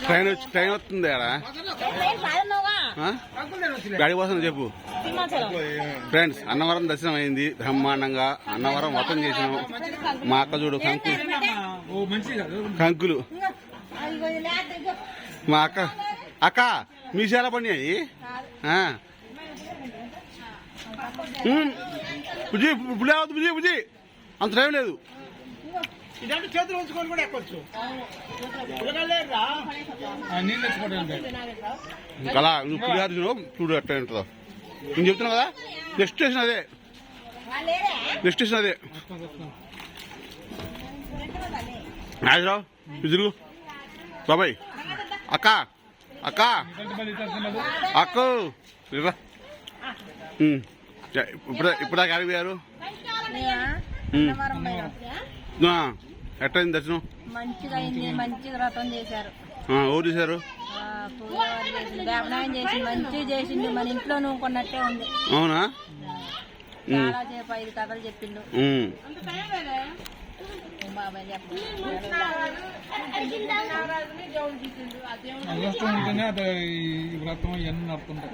Train వచ్చి train వస్తుంది ఆడ? గాడి కోసం చెప్పు ఫ్రెండ్స్ అన్నవరం దర్శనం అయింది బ్రహ్మాండంగా అన్నవరం మొత్తం చేసినాం మా అక్క చూడు కంకులు కంకులు మా అక్క అక్క మీ చాలా పడినాయి బుజ్జి బుజ్జి అంత టైం లేదు ఇలాంటి చేతులు ఉంచుకొని కూడా ఎక్కొచ్చు. ఆ, నీళ్ళు నువ్వు పులిహార చూడు ఎట్లా ఉంటుందో. నేను చెప్తున్నా కదా నెక్స్ట్ స్టేషన్ అదే. నెక్స్ట్ స్టేషన్ అదే. నాగరావు ఇదురు బాబాయ్ అక్క అక్క. అక్క. ఇప్పుడు ఇప్పుడు దాకా ఆ, ఎట్లయింది దర్శనం? మంచిగా అయింది మంచిగా వ్రతం చేశారు. ఎవరు చూశారు? దేవనాయం చేసింది మంచిగా చేసింది మన ఇంట్లో నువ్వు కొన్నట్టే ఉంది. అవునా? ఉమ్. చాలా సేపు ఐదు కథలు చెప్పిండు.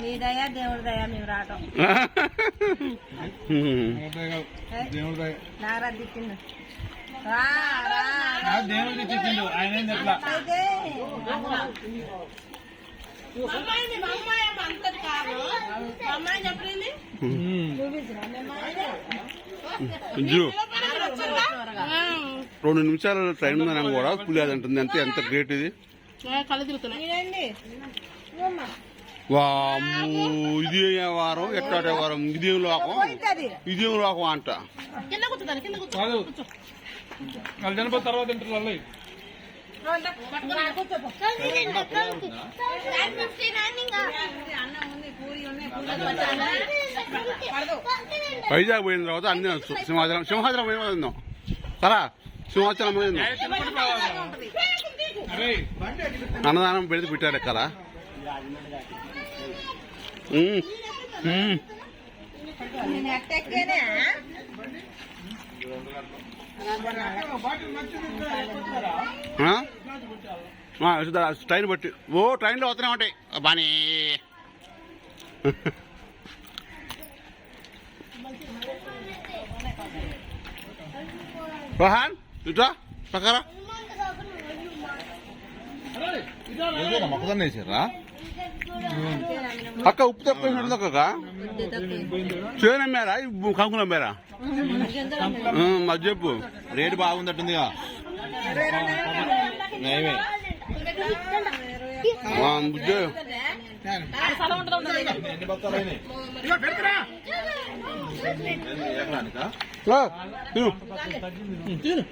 నీ దయ దేవుడి దయ మేము రావటం. అదే కాదు. దేవుడి తెచ్చిండు ఆయన ఏం చెప్పలా? అయితే జూ. రెండు నిమిషాల ట్రైన్ ఉందని కూడా పులిహార అంటుంది అంతే ఎంత గ్రేట్ ఇది? నేనండి వామ్మో, ఇదే వారం? ఎట్టాడే వారం? ఇదేం లోకం? ఇది ఇదేం లోకం అంట. వైజాగ్ పోయిన తర్వాత అన్ని సింహాచలం సింహాచలం పోయిన తిందాం సరా? అరే అన్నదానం పెడితే పెట్టారు ఇసుదా, ట్రైన్ బట్టి. ఓ ట్రైన్లో వస్తూనే ఉంటాయి బానీ. రోహన్? ఇట్లా పక్కరా. వేసారా అక్క ఉప్పు తక్కువ వేసినట్టు అక్క చేను అమ్మారా? కంకులు అమ్మారా? మాకు చెప్పు. రేటు బాగుందట్టుందిగా. నయమే. బుజ్జి. ఎన్ని బత్తాలైనాయి తిను